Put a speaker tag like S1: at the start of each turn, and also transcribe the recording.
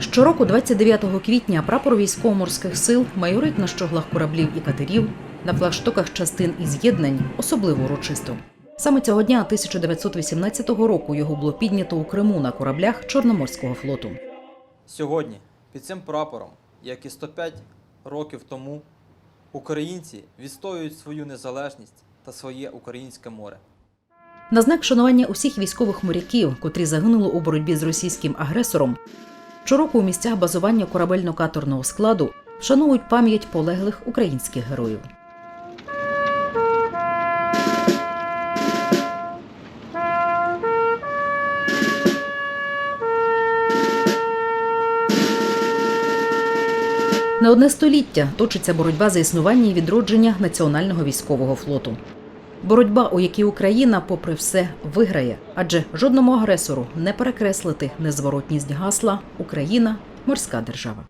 S1: Щороку, 29 квітня, прапор військово-морських сил майорить на щоглах кораблів і катерів, на флагштоках частин і з'єднань, особливо урочисто. Саме цього дня 1918 року його було піднято у Криму на кораблях Чорноморського флоту.
S2: Сьогодні під цим прапором, як і 105 років тому, українці відстоюють свою незалежність та своє українське море.
S1: На знак шанування усіх військових моряків, котрі загинули у боротьбі з російським агресором, щороку у місцях базування корабельно-каторного складу вшановують пам'ять полеглих українських героїв. Не одне століття точиться боротьба за існування і відродження національного військового флоту. Боротьба, у якій Україна, попри все, виграє, адже жодному агресору не перекреслити незворотність гасла Україна морська держава.